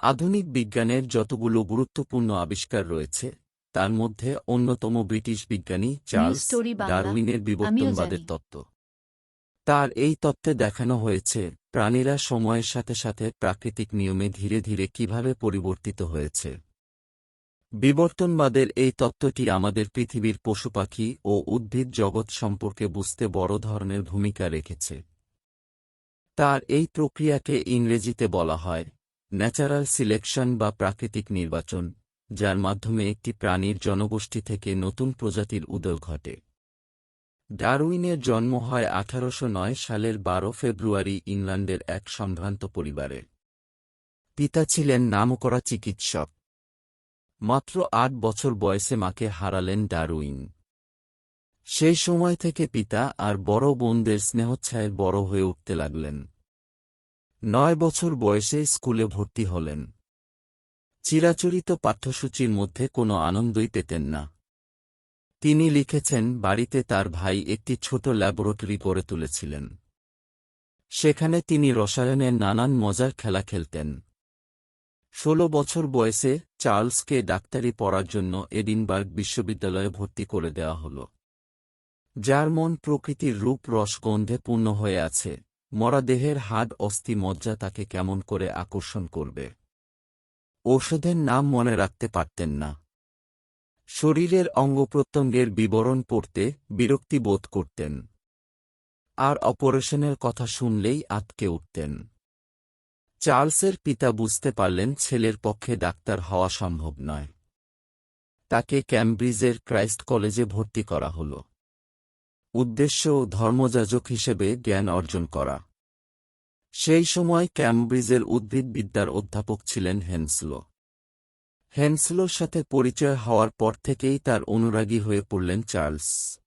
আধুনিক বিজ্ঞানের যতগুলো গুরুত্বপূর্ণ আবিষ্কার রয়েছে তার মধ্যে অন্যতম ব্রিটিশ বিজ্ঞানী চার্লস ডারউইনের বিবর্তনবাদের তত্ত্ব। তার এই তত্ত্বে দেখানো হয়েছে প্রাণীরা সময়ের সাথে সাথে প্রাকৃতিক নিয়মে ধীরে ধীরে কীভাবে পরিবর্তিত হয়েছে। বিবর্তনবাদের এই তত্ত্বটি আমাদের পৃথিবীর পশুপাখি ও উদ্ভিদ জগৎ সম্পর্কে বুঝতে বড় ধরনের ভূমিকা রেখেছে। তার এই প্রক্রিয়াকে ইংরেজিতে বলা হয় ন্যাচারাল সিলেকশন বা প্রাকৃতিক নির্বাচন, যার মাধ্যমে একটি প্রাণীর জনগোষ্ঠী থেকে নতুন প্রজাতির উদয় ঘটে। ডারউইনের জন্ম হয় আঠারোশো নয় সালের বারো ফেব্রুয়ারি ইংল্যান্ডের এক সম্ভ্রান্ত পরিবারে। পিতা ছিলেন নামকরা চিকিৎসক। মাত্র আট বছর বয়সে মাকে হারালেন ডারউইন। সেই সময় থেকে পিতা আর বড় বোনদের স্নেহচ্ছায় বড় হয়ে উঠতে লাগলেন। নয় বছর বয়সে স্কুলে ভর্তি হলেন। চিরাচরিত পাঠ্যসূচির মধ্যে কোনো আনন্দই পেতেন না। তিনি লিখেছেন, বাড়িতে তার ভাই একটি ছোট ল্যাবরেটরি করে তুলেছিলেন। সেখানে তিনি রসায়নের নানান মজার খেলা খেলতেন। ষোলো বছর বয়সে চার্লসকে ডাক্তারি পড়ার জন্য এডিনবার্গ বিশ্ববিদ্যালয়ে ভর্তি করে দেওয়া হল। যার মন প্রকৃতির রূপ রসগন্ধে পূর্ণ হয়ে আছে। মরাদেহের হাড অস্থি মজ্জা তাকে কেমন করে আকর্ষণ করবে? ঔষধের নাম মনে রাখতে পারতেন না। শরীরের অঙ্গপ্রত্যঙ্গের বিবরণ পড়তে বিরক্তি বোধ করতেন। আর অপারেশনের কথা শুনলেই আটকে উঠতেন। চার্লসের পিতা বুঝতে পারলেন ছেলের পক্ষে ডাক্তার হওয়া সম্ভব নয়। তাকে ক্যামব্রিজের ক্রাইস্ট কলেজে ভর্তি করা হল। উদ্দেশ্য ধর্মযাজক হিসেবে জ্ঞান অর্জন করা। সেই সময় ক্যামব্রিজের উদ্ভিদবিদ্যার অধ্যাপক ছিলেন হেন্সলো। হেন্সলোর সাথে পরিচয় হওয়ার পর থেকেই তার অনুরাগী হয়ে পড়লেন চার্লস।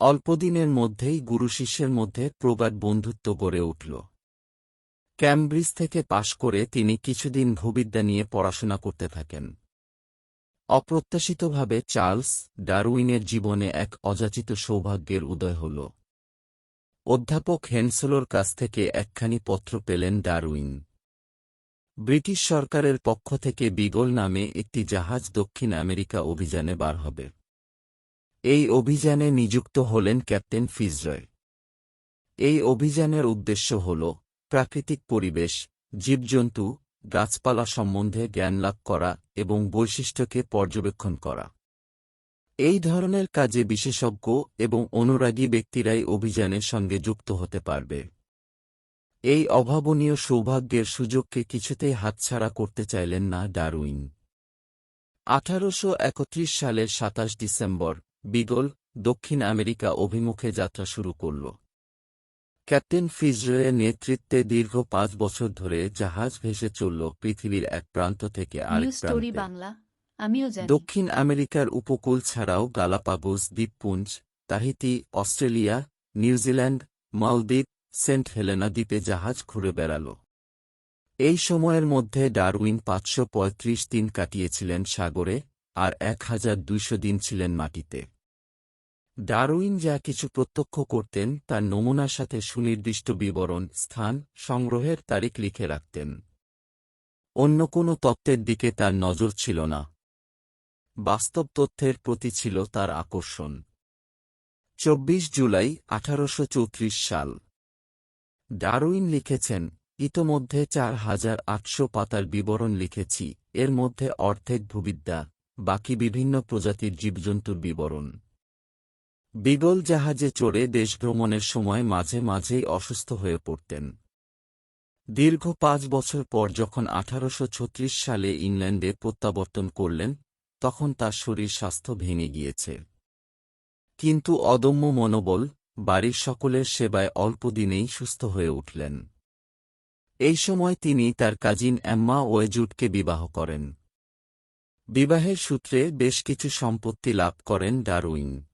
অল্পদিনের মধ্যেই গুরু শিষ্যের মধ্যে প্রগাঢ় বন্ধুত্ব গড়ে উঠল। ক্যামব্রিজ থেকে পাশ করে তিনি কিছুদিন ভূবিদ্যা নিয়ে পড়াশোনা করতে থাকেন। অপ্রত্যাশিতভাবে চার্লস ডারউইনের জীবনে এক অযাচিত সৌভাগ্যের উদয় হল। অধ্যাপক হেনসেলোর কাছ থেকে একখানি পত্র পেলেন ডারউইন। ব্রিটিশ সরকারের পক্ষ থেকে বিগল নামে একটি জাহাজ দক্ষিণ আমেরিকা অভিযানে বার হবে। এই অভিযানে নিযুক্ত হলেন ক্যাপ্টেন ফিজরয়। এই অভিযানের উদ্দেশ্য হল প্রাকৃতিক পরিবেশ, জীবজন্তু গাছপালা সম্বন্ধে জ্ঞান লাভ করা এবং বৈশিষ্ট্যকে পর্যবেক্ষণ করা। এই ধরনের কাজে বিশেষজ্ঞ এবং অনুরাগী ব্যক্তিরাই অভিযানের সঙ্গে যুক্ত হতে পারবে। এই অভাবনীয় সৌভাগ্যের সুযোগকে কিছুতেই হাতছাড়া করতে চাইলেন না ডারউইন। আঠারোশো একত্রিশ সালের সাতাশ ডিসেম্বর বিগল দক্ষিণ আমেরিকা অভিমুখে যাত্রা শুরু করল। ক্যাপ্টেন ফিজরয়ের নেতৃত্বে দীর্ঘ পাঁচ বছর ধরে জাহাজ ভেসে চলল পৃথিবীর এক প্রান্ত থেকে আরেক স্টোরি বাংলা। আমিও জানি। দক্ষিণ আমেরিকার উপকূল ছাড়াও গালাপাগোস দ্বীপপুঞ্জ তাহিতি অস্ট্রেলিয়া নিউজিল্যান্ড মালদ্বীপ সেন্ট হেলেনা দ্বীপে জাহাজ ঘুরে বেড়াল। এই সময়ের মধ্যে ডারউইন পাঁচশো পঁয়ত্রিশ দিন কাটিয়েছিলেন সাগরে আর এক হাজার দুইশো দিন ছিলেন মাটিতে। ডারউইন যা কিছু প্রত্যক্ষ করতেন তার নমুনার সাথে সুনির্দিষ্ট বিবরণ, স্থান, সংগ্রহের তারিখ লিখে রাখতেন। অন্য কোনো তত্ত্বের দিকে তার নজর ছিল না। বাস্তব তথ্যের প্রতি ছিল তার আকর্ষণ। চব্বিশ জুলাই আঠারোশ চৌত্রিশ সাল। ডারউইন লিখেছেন, ইতোমধ্যে চার হাজার আটশো পাতার বিবরণ লিখেছি, এর মধ্যে অর্ধেক ভূবিদ্যা, বাকি বিভিন্ন প্রজাতির জীবজন্তুর বিবরণ। বিগল জাহাজে চড়ে দেশভ্রমণের সময় মাঝে মাঝেই অসুস্থ হয়ে পড়তেন। দীর্ঘ পাঁচ বছর পর যখন আঠারোশ ছত্রিশ সালে ইংল্যান্ডে প্রত্যাবর্তন করলেন, তখন তার শরীর স্বাস্থ্য ভেঙে গিয়েছে। কিন্তু অদম্য মনোবল, বাড়ির সকলের সেবায় অল্প দিনেই সুস্থ হয়ে উঠলেন। এই সময় তিনি তার কাজিন অ্যাম্মা ওয়েজুটকে বিবাহ করেন। বিবাহের সূত্রে বেশ কিছু সম্পত্তি লাভ করেন ডারউইন।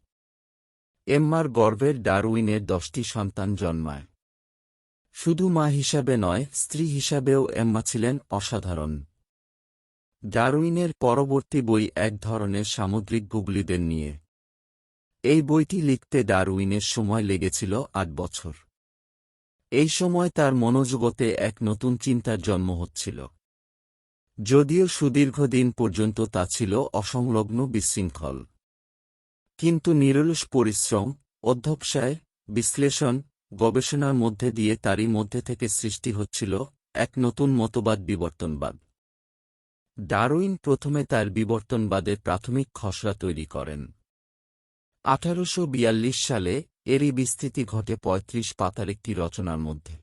এম্মার গর্ভের ডারউইনের দশটি সন্তান জন্মায়। শুধু মা হিসাবে নয়, স্ত্রী হিসাবেও এম্মা ছিলেন অসাধারণ। ডারউইনের পরবর্তী বই এক ধরনের সামুদ্রিক গুগলিদের নিয়ে। এই বইটি লিখতে ডারউইনের সময় লেগেছিল আট বছর। এই সময় তার মনোজগতে এক নতুন চিন্তার জন্ম হচ্ছিল। যদিও সুদীর্ঘদিন পর্যন্ত তা ছিল অসংলগ্ন বিশৃঙ্খল। কিন্তু নিরলস পরিশ্রম, অধ্যবসায়, বিশ্লেষণ, গবেষণার মধ্যে দিয়ে তারই মধ্যে থেকে সৃষ্টি হচ্ছিল এক নতুন মতবাদ বিবর্তনবাদ। ডারউইন প্রথমে তার বিবর্তনবাদের প্রাথমিক খসড়া তৈরি করেন। আঠারোশ বিয়াল্লিশ সালে এরই বিস্তৃতি ঘটে পঁয়ত্রিশ পাতার একটি রচনার মধ্যে।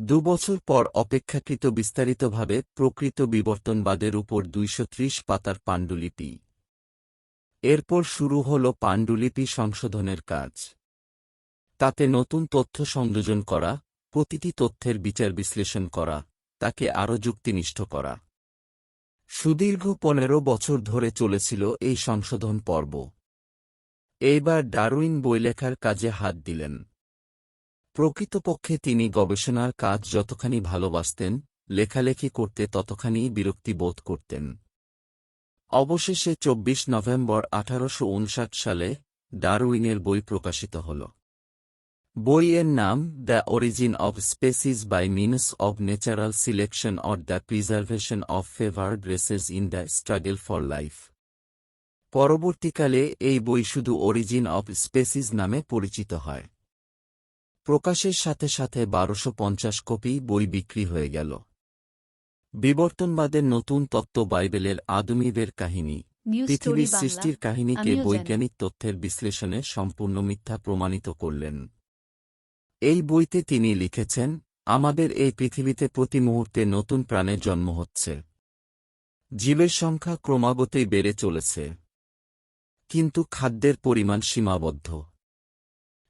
দুবছর পর অপেক্ষাকৃত বিস্তারিতভাবে প্রকৃত বিবর্তনবাদের উপর দুইশ ত্রিশ পাতার পাণ্ডুলিপি। এরপর শুরু হল পাণ্ডুলিপি সংশোধনের কাজ। তাতে নতুন তথ্য সংযোজন করা, প্রতিটি তথ্যের বিচার বিশ্লেষণ করা, তাকে আরও যুক্তিনিষ্ঠ করা। সুদীর্ঘ পনেরো বছর ধরে চলেছিল এই সংশোধন পর্ব। এইবার ডারউইন বই লেখার কাজে হাত দিলেন। প্রকৃতপক্ষে তিনি গবেষণার কাজ যতখানি ভালোবাসতেন, লেখালেখি করতে ততখানি বিরক্তি বোধ করতেন। অবশেষে চব্বিশ নভেম্বর আঠারোশ উনষাট সালে ডারউইনের বই প্রকাশিত হল। বইয়ের নাম the origin of species by means of natural selection or the preservation of favoured races in the struggle for life পরবর্তীকালে এই বই শুধু অরিজিন অব স্পেসিস নামে পরিচিত হয়। প্রকাশের সাথে সাথে বারোশো কপি বই বিক্রি হয়ে গেল। বিবর্তনবাদের নতুন তত্ত্ব বাইবেলের আদমীদের কাহিনী। পৃথিবীর সৃষ্টির কাহিনীকে বৈজ্ঞানিক তথ্যের বিশ্লেষণে সম্পূর্ণ মিথ্যা প্রমাণিত করলেন। এই বইতে তিনি লিখেছেন আমাদের এই পৃথিবীতে প্রতি মুহূর্তে নতুন প্রাণের জন্ম হচ্ছে। জীবের সংখ্যা ক্রমাগতই বেড়ে চলেছে। কিন্তু খাদ্যের পরিমাণ সীমাবদ্ধ।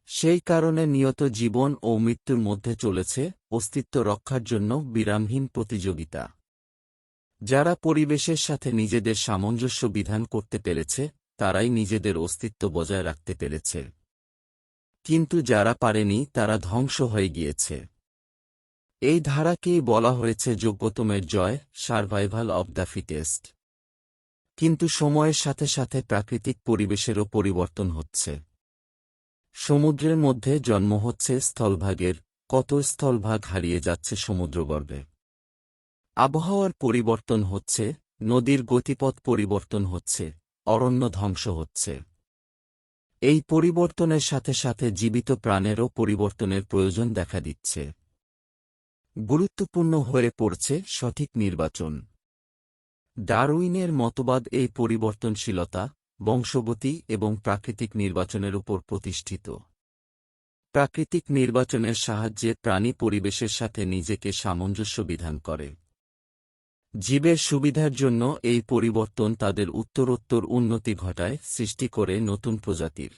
সেই কারণে নিয়ত জীবন ও মৃত্যুর মধ্যে চলেছে অস্তিত্ব রক্ষার জন্য বিরামহীন প্রতিযোগিতা। যারা পরিবেশের সাথে নিজেদের সামঞ্জস্য বিধান করতে পেরেছে, তারাই নিজেদের অস্তিত্ব বজায় রাখতে পেরেছে। কিন্তু যারা পারেনি, তারা ধ্বংস হয়ে গিয়েছে। এই ধারাকেই বলা হয়েছে যোগ্যতমের জয়, সার্ভাইভাল অব দ্য ফিটেস্ট। কিন্তু সময়ের সাথে সাথে প্রাকৃতিক পরিবেশেরও পরিবর্তন হচ্ছে। সমুদ্রের মধ্যে জন্ম হচ্ছে স্থলভাগের, কত স্থলভাগ হারিয়ে যাচ্ছে সমুদ্রগর্ভে আবহাওয়ার পরিবর্তন হচ্ছে, নদীর গতিপথ পরিবর্তন হচ্ছে, অরণ্য ধ্বংস হচ্ছে। এই পরিবর্তনের সাথে সাথে জীবিত প্রাণেরও পরিবর্তনের প্রয়োজন দেখা দিচ্ছে। গুরুত্বপূর্ণ হয়ে পড়ছে সঠিক নির্বাচন। ডারউইনের মতবাদ এই পরিবর্তনশীলতা বংশগতি এবং প্রাকৃতিক নির্বাচনের উপর প্রতিষ্ঠিত। প্রাকৃতিক নির্বাচনের সাহায্যে প্রাণী পরিবেশের সাথে নিজেকে সামঞ্জস্য বিধান করে। জীবের সুবিধার জন্য এই পরিবর্তন তাদের উত্তরোত্তর উন্নতি ঘটায় সৃষ্টি করে নতুন প্রজাতির।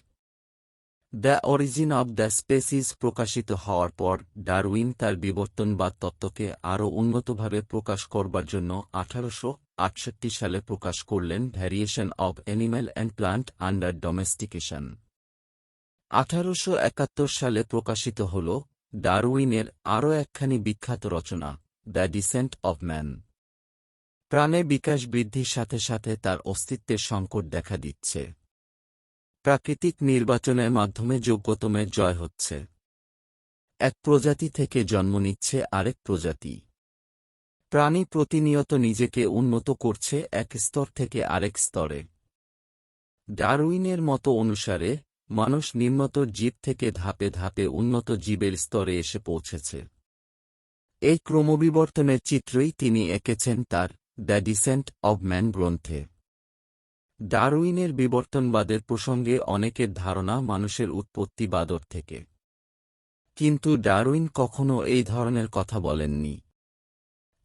The origin of the species প্রকাশিত হওয়ার পর ডারউইন তার বিবর্তনবাদ তত্ত্বকে আরও উন্নতভাবে প্রকাশ করবার জন্য আঠারোশো আটষট্টি সালে প্রকাশ করলেন variation of animal and plant under domestication. আঠারোশো একাত্তর সালে প্রকাশিত হল ডারউইনের আরও একখানি বিখ্যাত রচনা, দ্য ডিসেন্ট অব ম্যান। প্রাণে বিকাশ বৃদ্ধির সাথে সাথে তার অস্তিত্বের সংকট দেখা দিচ্ছে। প্রাকৃতিক নির্বাচনের মাধ্যমে যোগ্যতমের জয় হচ্ছে। এক প্রজাতি থেকে জন্ম নিচ্ছে আরেক প্রজাতি। প্রাণী প্রতিনিয়ত নিজেকে উন্নত করছে এক স্তর থেকে আরেক স্তরে। ডারউইনের মতো অনুসারে, মানুষ নিম্নত জীব থেকে ধাপে ধাপে উন্নত জীবের স্তরে এসে পৌঁছেছে। এই ক্রমবিবর্তনের চিত্রই তিনি এঁকেছেন তার দ্য ডিসেন্ট অব ম্যান গ্রন্থে। ডারউইনের বিবর্তনবাদের প্রসঙ্গে অনেকের ধারণা মানুষের উৎপত্তি বাদর থেকে। কিন্তু ডারউইন কখনও এই ধরনের কথা বলেননি।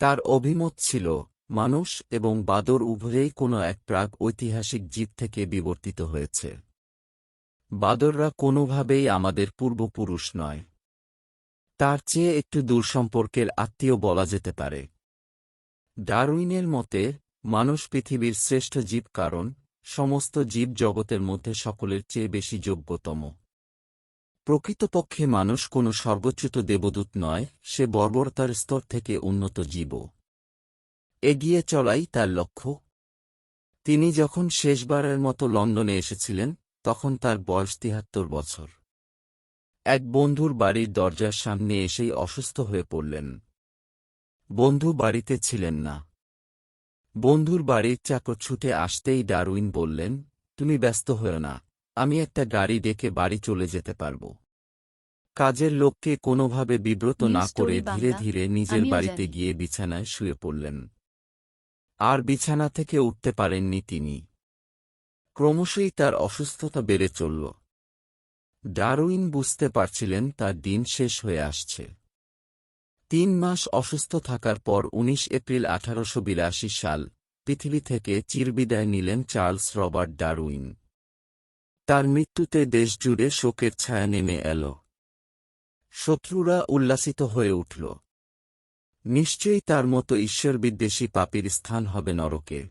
তার অভিমত ছিল, মানুষ এবং বাদর উভয়েই কোনো এক প্রাক ঐতিহাসিক জীব থেকে বিবর্তিত হয়েছে। বাদররা কোনোভাবেই আমাদের পূর্বপুরুষ নয়। তার চেয়ে একটু দূর সম্পর্কের আত্মীয় বলা যেতে পারে। ডারউইনের মতে, মানুষ পৃথিবীর শ্রেষ্ঠ জীব কারণ, সমস্ত জীব জগতের মধ্যে সকলের চেয়ে বেশি যোগ্যতম। প্রকৃতপক্ষে মানুষ কোনো সর্বোচ্চত দেবদূত নয়, সে বর্বরতার স্তর থেকে উন্নত জীব। এগিয়ে চলাই তার লক্ষ্য। তিনি যখন শেষবারের মতো লন্ডনে এসেছিলেন, তখন তার বয়স তিহাত্তর বছর। এক বন্ধুর বাড়ির দরজার সামনে এসেই অসুস্থ হয়ে পড়লেন। বন্ধু বাড়িতে ছিলেন না। বন্ধুর বাড়ির চাকর ছুটে আসতেই ডারউইন বললেন, তুমি ব্যস্ত হও না। আমি একটা গাড়ি ডেকে বাড়ি চলে যেতে পারব। কাজের লোককে কোনোভাবে বিব্রত না করে ধীরে ধীরে নিজের বাড়িতে গিয়ে বিছানায় শুয়ে পড়লেন। আর বিছানা থেকে উঠতে পারেননি তিনি। ক্রমশই তার অসুস্থতা বেড়ে চলল। ডারউইন বুঝতে পারছিলেন তার দিন শেষ হয়ে আসছে। তিন মাস অসুস্থ থাকার পর ১৯ এপ্রিল আঠারোশো বিরাশি সাল পৃথিবী থেকে চিরবিদায় নিলেন চার্লস রবার্ট ডারউইন। তার মৃত্যুতে দেশজুড়ে শোকের ছায়া নেমে এল। শত্রুরা উল্লাসিত হয়ে উঠল। নিশ্চয়ই তার মতো ঈশ্বর বিদ্বেষী পাপির স্থান হবে নরকে